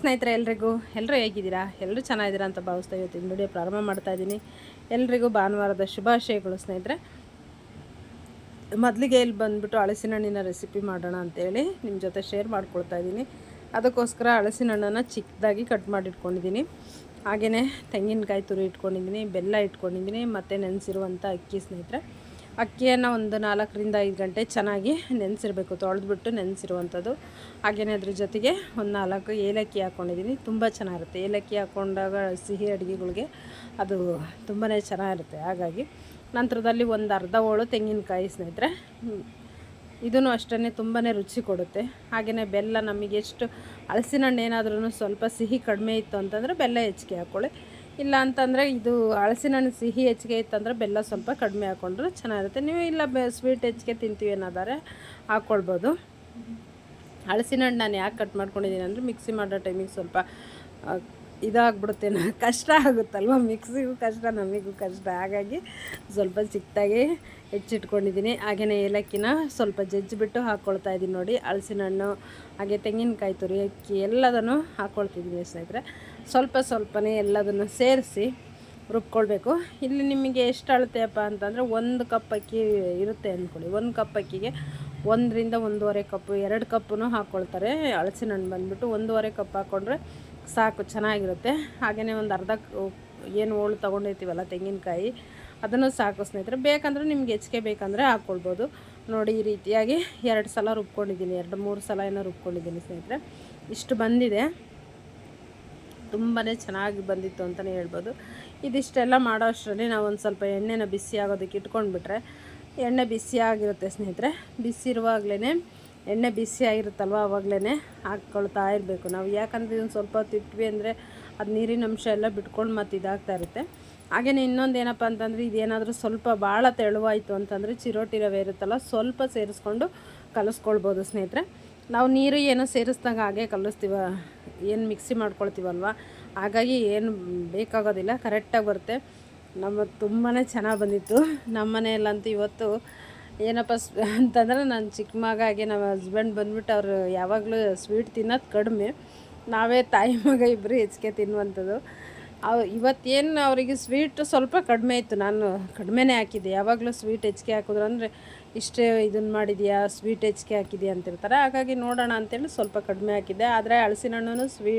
ಸ್ನೇಹಿತರೆ, ಎಲ್ರಿಗೂ ಎಲ್ಲರೂ ಹೇಗಿದ್ದೀರಾ? ಎಲ್ಲರೂ ಚೆನ್ನಾಗಿದ್ದೀರಾ ಅಂತ ಭಾವಿಸ್ತಾ ಇವತ್ತಿನ ವಿಡಿಯೋ ಪ್ರಾರಂಭ ಮಾಡ್ತಾ ಇದ್ದೀನಿ. ಎಲ್ರಿಗೂ ಭಾನುವಾರದ ಶುಭಾಶಯಗಳು ಸ್ನೇಹಿತರೆ. ಮೊದಲಿಗೆ ಇಲ್ಲಿ ಬಂದುಬಿಟ್ಟು ಹಳಸಿನ ಹಣ್ಣಿನ ರೆಸಿಪಿ ಮಾಡೋಣ ಅಂತೇಳಿ ನಿಮ್ಮ ಜೊತೆ ಶೇರ್ ಮಾಡ್ಕೊಳ್ತಾ ಇದ್ದೀನಿ. ಅದಕ್ಕೋಸ್ಕರ ಹಳಸಿನ ಹಣ್ಣನ್ನು ಚಿಕ್ಕದಾಗಿ ಕಟ್ ಮಾಡಿ ಇಟ್ಕೊಂಡಿದ್ದೀನಿ ಹಾಗೆಯೇ ತೆಂಗಿನಕಾಯಿ ತುರಿ ಇಟ್ಕೊಂಡಿದ್ದೀನಿ, ಬೆಲ್ಲ ಇಟ್ಕೊಂಡಿದ್ದೀನಿ, ಮತ್ತು ನೆನೆಸಿರುವಂಥ ಅಕ್ಕಿ ಸ್ನೇಹಿತರೆ. ಅಕ್ಕಿಯನ್ನು ಒಂದು ನಾಲ್ಕರಿಂದ ಐದು ಗಂಟೆ ಚೆನ್ನಾಗಿ ನೆನೆಸಿರಬೇಕು, ತೊಳೆದ್ಬಿಟ್ಟು ನೆನೆಸಿರುವಂಥದ್ದು. ಹಾಗೆಯೇ ಅದ್ರ ಜೊತೆಗೆ ಒಂದು ನಾಲ್ಕು ಏಲಕ್ಕಿ ಹಾಕ್ಕೊಂಡಿದ್ದೀನಿ ತುಂಬ ಚೆನ್ನಾಗಿರುತ್ತೆ. ಏಲಕ್ಕಿ ಹಾಕ್ಕೊಂಡಾಗ ಸಿಹಿ ಅಡುಗೆಗಳಿಗೆ ಅದು ತುಂಬಾ ಚೆನ್ನಾಗಿರುತ್ತೆ. ಹಾಗಾಗಿ ನಂತರದಲ್ಲಿ ಒಂದು ಅರ್ಧ ಹೋಳು ತೆಂಗಿನಕಾಯಿ ಸ್ನೇಹಿತರೆ. ಇದೂ ಅಷ್ಟೇ ತುಂಬಾ ರುಚಿ ಕೊಡುತ್ತೆ. ಹಾಗೆಯೇ ಬೆಲ್ಲ ನಮಗೆ ಎಷ್ಟು ಹಲಸಿನ ಹಣ್ಣು ಏನಾದ್ರೂ ಸ್ವಲ್ಪ ಸಿಹಿ ಕಡಿಮೆ ಇತ್ತು ಅಂತಂದರೆ ಬೆಲ್ಲ ಹೆಚ್ಚಿಗೆ ಹಾಕ್ಕೊಳ್ಳಿ ಇಲ್ಲ ಅಂತಂದರೆ ಇದು ಹಳಸಿನ ಹಣ್ಣು ಸಿಹಿ ಹೆಚ್ಚಿಗೆ ಇತ್ತಂದರೆ ಬೆಲ್ಲ ಸ್ವಲ್ಪ ಕಡಿಮೆ ಹಾಕ್ಕೊಂಡ್ರೆ ಚೆನ್ನಾಗಿರುತ್ತೆ. ನೀವು ಇಲ್ಲ ಬೆ ಸ್ವೀಟ್ ಹೆಚ್ಚಿಗೆ ತಿಂತೀವಿ ಅನ್ನೋದಾದ್ರೆ ಹಾಕ್ಕೊಳ್ಬೋದು ಹಳಸಿನ ಹಣ್ಣು ನಾನು ಯಾಕೆ ಕಟ್ ಮಾಡ್ಕೊಂಡಿದ್ದೀನಿ ಅಂದರೆ ಮಿಕ್ಸಿ ಮಾಡೋ ಟೈಮಿಗೆ ಸ್ವಲ್ಪ ಇದಾಗ್ಬಿಡುತ್ತೆ. ನ, ಕಷ್ಟ ಆಗುತ್ತಲ್ವ? ಮಿಕ್ಸಿಗೂ ಕಷ್ಟ, ನಮಗೂ ಕಷ್ಟ. ಹಾಗಾಗಿ ಸ್ವಲ್ಪ ಚಿಕ್ಕದಾಗಿ ಹೆಚ್ಚಿಟ್ಕೊಂಡಿದ್ದೀನಿ. ಹಾಗೆಯೇ ಏಲಕ್ಕಿನ ಸ್ವಲ್ಪ ಜಜ್ಜಿಬಿಟ್ಟು ಹಾಕ್ಕೊಳ್ತಾ ಇದ್ದೀನಿ ನೋಡಿ. ಹಲಸಿನ ಹಣ್ಣು ಹಾಗೆ ತೆಂಗಿನಕಾಯಿ ತುರಿ, ಅಕ್ಕಿ ಎಲ್ಲದನ್ನು ಹಾಕ್ಕೊಳ್ತಿದ್ದೀನಿ ಸ್ನೇಹಿತರೆ. ಸ್ವಲ್ಪ ಸ್ವಲ್ಪನೇ ಎಲ್ಲದನ್ನು ಸೇರಿಸಿ ರುಬ್ಕೊಳ್ಬೇಕು. ಇಲ್ಲಿ ನಿಮಗೆ ಎಷ್ಟು ಅಳತೆಯಪ್ಪ ಅಂತಂದರೆ ಒಂದು ಕಪ್ ಅಕ್ಕಿ ಇರುತ್ತೆ ಅಂದ್ಕೊಳ್ಳಿ. ಒಂದು ಕಪ್ ಅಕ್ಕಿಗೆ ಒಂದರಿಂದ ಒಂದೂವರೆ ಕಪ್ಪು, ಎರಡು ಕಪ್ಪು ಹಾಕ್ಕೊಳ್ತಾರೆ ಹಳಸಿನ ಹಣ್ಣು ಬಂದುಬಿಟ್ಟು ಒಂದೂವರೆ ಕಪ್ ಹಾಕ್ಕೊಂಡ್ರೆ ಸಾಕು, ಚೆನ್ನಾಗಿರುತ್ತೆ. ಹಾಗೆಯೇ ಒಂದು ಅರ್ಧ ಏನು ಹೋಳು ತೊಗೊಂಡಿರ್ತೀವಲ್ಲ ತೆಂಗಿನಕಾಯಿ, ಅದನ್ನು ಸಾಕು ಸ್ನೇಹಿತರೆ. ಬೇಕಂದ್ರೆ ನಿಮ್ಗೆ ಹೆಚ್ಚಿಗೆ ಬೇಕಂದರೆ ಹಾಕ್ಕೊಳ್ಬೋದು ನೋಡಿ, ಈ ರೀತಿಯಾಗಿ ಎರಡು ಸಲ ರುಬ್ಕೊಂಡಿದ್ದೀನಿ, ಎರಡು ಮೂರು ಸಲ ಏನೋ ರುಬ್ಕೊಂಡಿದ್ದೀನಿ ಸ್ನೇಹಿತರೆ. ಇಷ್ಟು ಬಂದಿದೆ. ತುಂಬಾ ಚೆನ್ನಾಗಿ ಬಂದಿತ್ತು ಅಂತಲೇ ಹೇಳ್ಬೋದು. ಇದಿಷ್ಟೆಲ್ಲ ಮಾಡೋ ಅಷ್ಟರಲ್ಲಿ ನಾವು ಒಂದು ಸ್ವಲ್ಪ ಎಣ್ಣೆನ ಬಿಸಿ ಆಗೋದಕ್ಕೆ ಇಟ್ಕೊಂಡ್ಬಿಟ್ರೆ ಎಣ್ಣೆ ಬಿಸಿಯಾಗಿರುತ್ತೆ ಸ್ನೇಹಿತರೆ. ಬಿಸಿ ಇರುವಾಗಲೇ ಎಣ್ಣೆ ಬಿಸಿ ಆಗಿರುತ್ತಲ್ವಾ ಆವಾಗಲೇ ಹಾಕ್ಕೊಳ್ತಾ ಇರಬೇಕು ನಾವು. ಯಾಕಂದರೆ ಇದನ್ನು ಸ್ವಲ್ಪ ಹೊತ್ತು ಅಂದರೆ ಅದು ನೀರಿನ ಅಂಶ ಎಲ್ಲ ಬಿಟ್ಕೊಂಡು ಮತ್ತು ಇದಾಗ್ತಾ ಇರುತ್ತೆ. ಹಾಗೆಯೇ ಇನ್ನೊಂದು ಏನಪ್ಪ ಅಂತಂದರೆ ಇದೇನಾದರೂ ಸ್ವಲ್ಪ ಭಾಳ ತೆಳುವಾಯಿತು ಅಂತಂದರೆ ಚಿರೋಟಿ ರವೆ ಇರುತ್ತಲ್ಲ, ಸ್ವಲ್ಪ ಸೇರಿಸ್ಕೊಂಡು ಕಲಿಸ್ಕೊಳ್ಬೋದು ಸ್ನೇಹಿತರೆ. ನಾವು ನೀರು ಏನೋ ಸೇರಿಸ್ದಂಗೆ ಹಾಗೆ ಕಲಿಸ್ತೀವ, ಏನು ಮಿಕ್ಸಿ ಮಾಡ್ಕೊಳ್ತೀವಲ್ವ? ಹಾಗಾಗಿ ಏನು ಬೇಕಾಗೋದಿಲ್ಲ ಕರೆಕ್ಟಾಗಿ ಬರುತ್ತೆ. ನಮ್ಮ ತುಂಬಾ ಚೆನ್ನಾಗಿ ಬಂದಿತ್ತು. ನಮ್ಮ ಮನೆಯಲ್ಲಂತೂ ಇವತ್ತು ಏನಪ್ಪ ಅಂತಂದ್ರೆ ನಾನು ಚಿಕ್ಕ ಮಗ ಹಾಗೆ ನಮ್ಮ ಹಸ್ಬೆಂಡ್ ಬಂದ್ಬಿಟ್ಟು ಅವರು ಯಾವಾಗಲೂ ಸ್ವೀಟ್ ತಿನ್ನೋದು ಕಡಿಮೆ. ನಾವೇ ತಾಯಿ ಮಗ ಇಬ್ಬರು ಹೆಚ್ಚಿಗೆ ತಿನ್ನುವಂಥದ್ದು. ಅವ್ ಇವತ್ತೇನು ಅವರಿಗೆ ಸ್ವೀಟ್ ಸ್ವಲ್ಪ ಕಡಿಮೆ ಇತ್ತು. ನಾನು ಕಡಿಮೆನೇ ಹಾಕಿದ್ದೆ. ಯಾವಾಗಲೂ ಸ್ವೀಟ್ ಹೆಚ್ಚಿಗೆ ಹಾಕಿದ್ರು ಅಂದರೆ ಇಷ್ಟೇ ಇದನ್ನು ಮಾಡಿದೆಯಾ ಸ್ವೀಟ್ ಹೆಚ್ಚಿಗೆ ಹಾಕಿದೆಯಾ ಅಂತಿರ್ತಾರೆ. ಹಾಗಾಗಿ ನೋಡೋಣ ಅಂತೇಳಿ ಸ್ವಲ್ಪ ಕಡಿಮೆ ಹಾಕಿದ್ದೆ. ಆದರೆ ಹಳಸಿನ ಹಣ್ಣು ಸ್ವೀ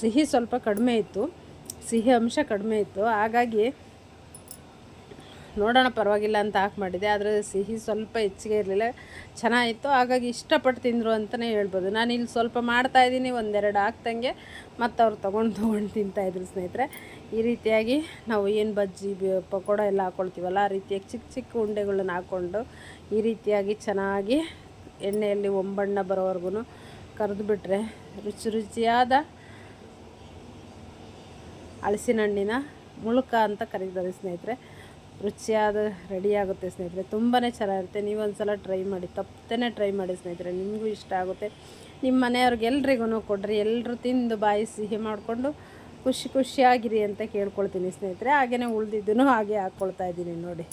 ಸಿಹಿ ಸ್ವಲ್ಪ ಕಡಿಮೆ ಇತ್ತು. ಸಿಹಿ ಅಂಶ ಕಡಿಮೆ ಇತ್ತು. ಹಾಗಾಗಿ ನೋಡೋಣ ಪರವಾಗಿಲ್ಲ ಅಂತ ಹಾಕಿ ಮಾಡಿದೆ, ಆದರೆ ಸಿಹಿ ಸ್ವಲ್ಪ ಹೆಚ್ಚಿಗೆ ಇರಲಿಲ್ಲ. ಚೆನ್ನಾಗಿತ್ತು. ಹಾಗಾಗಿ ಇಷ್ಟಪಟ್ಟು ತಿಂದರು ಅಂತಲೇ ಹೇಳ್ಬೋದು. ನಾನು ಇಲ್ಲಿ ಸ್ವಲ್ಪ ಮಾಡ್ತಾಯಿದ್ದೀನಿ ಒಂದೆರಡು ಹಾಕ್ದಂಗೆ ಮತ್ತು ಅವ್ರು ತೊಗೊಂಡು ತೊಗೊಂಡು ತಿಂತಾಯಿದ್ರು ಸ್ನೇಹಿತರೆ. ಈ ರೀತಿಯಾಗಿ ನಾವು ಏನು ಬಜ್ಜಿ ಪಕೋಡ ಎಲ್ಲ ಹಾಕ್ಕೊಳ್ತೀವಲ್ಲ ಆ ರೀತಿಯಾಗಿ ಚಿಕ್ಕ ಚಿಕ್ಕ ಉಂಡೆಗಳನ್ನ ಹಾಕ್ಕೊಂಡು ಈ ರೀತಿಯಾಗಿ ಚೆನ್ನಾಗಿ ಎಣ್ಣೆಯಲ್ಲಿ ಒಂಬಣ್ಣ ಬರೋವರೆಗೂ ಕರೆದುಬಿಟ್ರೆ ರುಚಿ ರುಚಿಯಾದ ಹಲಸಿನ ಹಣ್ಣಿನ ಮುಳುಕ ಅಂತ ಕರೀತಾರೆ ಸ್ನೇಹಿತರೆ. ರುಚಿಯಾದ ರೆಡಿ ಆಗುತ್ತೆ ಸ್ನೇಹಿತರೆ. ತುಂಬಾ ಚೆನ್ನಾಗಿರುತ್ತೆ. ನೀವು ಒಂದು ಸಲ ಟ್ರೈ ಮಾಡಿ ತಪ್ಪದೇ ಟ್ರೈ ಮಾಡಿ ಸ್ನೇಹಿತರೆ. ನಿಮಗೂ ಇಷ್ಟ ಆಗುತ್ತೆ. ನಿಮ್ಮ ಮನೆಯವ್ರಿಗೆ ಎಲ್ರಿಗೂ ಕೊಡ್ರಿ. ಎಲ್ಲರೂ ತಿಂದು ಬಾಯಿ ಸಿಹಿ ಮಾಡಿಕೊಂಡು ಖುಷಿ ಖುಷಿಯಾಗಿರಿ ಅಂತ ಕೇಳ್ಕೊಳ್ತೀನಿ ಸ್ನೇಹಿತರೆ. ಹಾಗೆಯೇ ಉಳಿದಿದ್ದೂ ಹಾಗೆ ಹಾಕ್ಕೊಳ್ತಾ ಇದ್ದೀನಿ ನೋಡಿ.